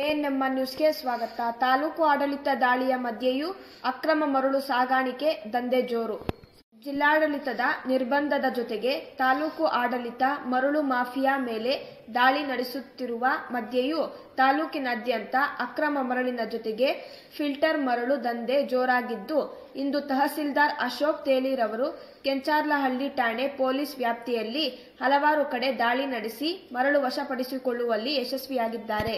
ANM ನ್ಯೂಸ್ಗೆ ಸ್ವಾಗತ. ತಾಲೂಕು ಆಡಳಿತ ದಾಳಿಯ ಮಧ್ಯೆಯೂ ಅಕ್ರಮ ಮರಳು ಸಾಗಾಣಿಕೆ ದಂಧೆ ಜೋರು. ಜಿಲ್ಲಾಡಳಿತದ ನಿರ್ಬಂಧದ ಜೊತೆಗೆ ತಾಲೂಕು ಆಡಳಿತ ಮರಳು ಮಾಫಿಯಾ ಮೇಲೆ ದಾಳಿ ನಡೆಸುತ್ತಿರುವ ಮಧ್ಯೆಯೂ ತಾಲೂಕಿನಾದ್ಯಂತ ಅಕ್ರಮ ಮರಳಿನ ಜೊತೆಗೆ ಫಿಲ್ಟರ್ ಮರಳು ದಂಧೆ ಜೋರಾಗಿದ್ದು, ಇಂದು ತಹಸೀಲ್ದಾರ್ ಅಶೋಕ್ ತೇಲಿರವರು ಕೆಂಚಾರ್ಲಹಳ್ಳಿ ಠಾಣೆ ಪೊಲೀಸ್ ವ್ಯಾಪ್ತಿಯಲ್ಲಿ ಹಲವಾರು ಕಡೆ ದಾಳಿ ನಡೆಸಿ ಮರಳು ವಶಪಡಿಸಿಕೊಳ್ಳುವಲ್ಲಿ ಯಶಸ್ವಿಯಾಗಿದ್ದಾರೆ.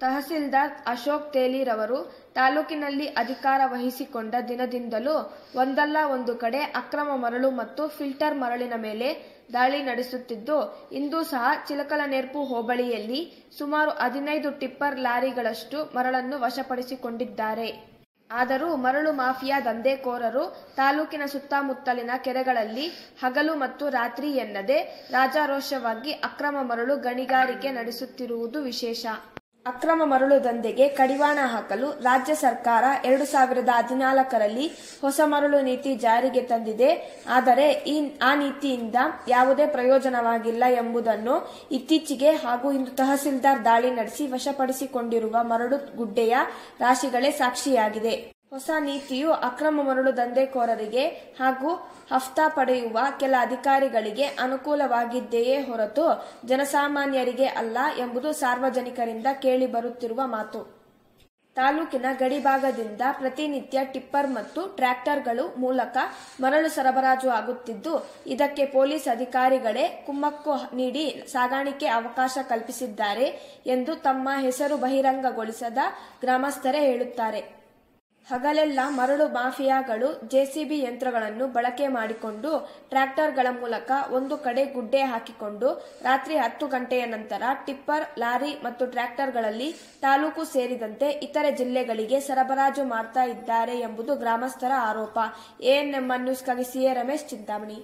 ತಹಸೀಲ್ದಾರ್ ಅಶೋಕ್ ತೇಲಿರವರು ತಾಲೂಕಿನಲ್ಲಿ ಅಧಿಕಾರ ವಹಿಸಿಕೊಂಡ ದಿನದಿಂದಲೂ ಒಂದಲ್ಲ ಒಂದು ಕಡೆ ಅಕ್ರಮ ಮರಳು ಮತ್ತು ಫಿಲ್ಟರ್ ಮರಳಿನ ಮೇಲೆ ದಾಳಿ ನಡೆಸುತ್ತಿದ್ದು, ಇಂದು ಸಹ ಚಿಲಕಲನೇರ್ಪು ಹೋಬಳಿಯಲ್ಲಿ ಸುಮಾರು ಹದಿನೈದು ಟಿಪ್ಪರ್ ಲಾರಿಗಳಷ್ಟು ಮರಳನ್ನು ವಶಪಡಿಸಿಕೊಂಡಿದ್ದಾರೆ. ಆದರೂ ಮರಳು ಮಾಫಿಯಾ ದಂಧೆಕೋರರು ತಾಲೂಕಿನ ಸುತ್ತಮುತ್ತಲಿನ ಕೆರೆಗಳಲ್ಲಿ ಹಗಲು ಮತ್ತು ರಾತ್ರಿ ಎನ್ನದೆ ರಾಜಾರೋಷವಾಗಿ ಅಕ್ರಮ ಮರಳು ಗಣಿಗಾರಿಕೆ ನಡೆಸುತ್ತಿರುವುದು ವಿಶೇಷ. ಅಕ್ರಮ ಮರಳು ದಂಧೆಗೆ ಕಡಿವಾಣ ಹಾಕಲು ರಾಜ್ಯ ಸರ್ಕಾರ ಎರಡು ಸಾವಿರದ ಹದಿನಾಲ್ಕರಲ್ಲಿ ಹೊಸ ಮರಳು ನೀತಿ ಜಾರಿಗೆ ತಂದಿದೆ. ಆದರೆ ಈ, ಆ ನೀತಿಯಿಂದ ಯಾವುದೇ ಪ್ರಯೋಜನವಾಗಿಲ್ಲ ಎಂಬುದನ್ನು ಇತ್ತೀಚೆಗೆ ಹಾಗೂ ಇಂದು ತಹಸೀಲ್ದಾರ್ ದಾಳಿ ನಡೆಸಿ ವಶಪಡಿಸಿಕೊಂಡಿರುವ ಮರಳು ಗುಡ್ಡೆಯ ರಾಶಿಗಳೇ ಸಾಕ್ಷಿಯಾಗಿದೆ. ಹೊಸ ನೀತಿಯು ಅಕ್ರಮ ಮರಳು ದಂಧೆಕೋರರಿಗೆ ಹಾಗೂ ಹಫ್ತಾ ಪಡೆಯುವ ಕೆಲ ಅಧಿಕಾರಿಗಳಿಗೆ ಅನುಕೂಲವಾಗಿದ್ದೆಯೇ ಹೊರತು ಜನಸಾಮಾನ್ಯರಿಗೆ ಅಲ್ಲ ಎಂಬುದು ಸಾರ್ವಜನಿಕರಿಂದ ಕೇಳಿ ಬರುತ್ತಿರುವ ಮಾತು. ತಾಲೂಕಿನ ಗಡಿಭಾಗದಿಂದ ಪ್ರತಿನಿತ್ಯ ಟಿಪ್ಪರ್ ಮತ್ತು ಟ್ರ್ಯಾಕ್ಟರ್ಗಳು ಮೂಲಕ ಮರಳು ಸರಬರಾಜು ಆಗುತ್ತಿದ್ದು, ಇದಕ್ಕೆ ಪೊಲೀಸ್ ಅಧಿಕಾರಿಗಳೇ ಕುಮ್ಮಕ್ಕು ನೀಡಿ ಸಾಗಾಣಿಕೆ ಅವಕಾಶ ಕಲ್ಪಿಸಿದ್ದಾರೆ ಎಂದು ತಮ್ಮ ಹೆಸರು ಬಹಿರಂಗಗೊಳಿಸದ ಗ್ರಾಮಸ್ಥರೇ ಹೇಳುತ್ತಾರೆ. ಹಗಲೆಲ್ಲ ಮರಳು ಮಾಫಿಯಾಗಳು ಜೆಸಿಬಿ ಯಂತ್ರಗಳನ್ನು ಬಳಕೆ ಮಾಡಿಕೊಂಡು ಟ್ರ್ಯಾಕ್ಟರ್ಗಳ ಮೂಲಕ ಒಂದು ಕಡೆ ಗುಡ್ಡೆ ಹಾಕಿಕೊಂಡು ರಾತ್ರಿ ಹತ್ತು ಗಂಟೆಯ ನಂತರ ಟಿಪ್ಪರ್, ಲಾರಿ ಮತ್ತು ಟ್ರ್ಯಾಕ್ಟರ್ಗಳಲ್ಲಿ ತಾಲೂಕು ಸೇರಿದಂತೆ ಇತರೆ ಜಿಲ್ಲೆಗಳಿಗೆ ಸರಬರಾಜು ಮಾಡ್ತಾ ಇದ್ದಾರೆ ಎಂಬುದು ಗ್ರಾಮಸ್ಥರ ಆರೋಪ. ಎಎನ್ಎಂ ನ್ಯೂಸ್ಗಾಗಿ ಸಿಎ ರಮೇಶ್ ಚಿಂತಾಮಣಿ.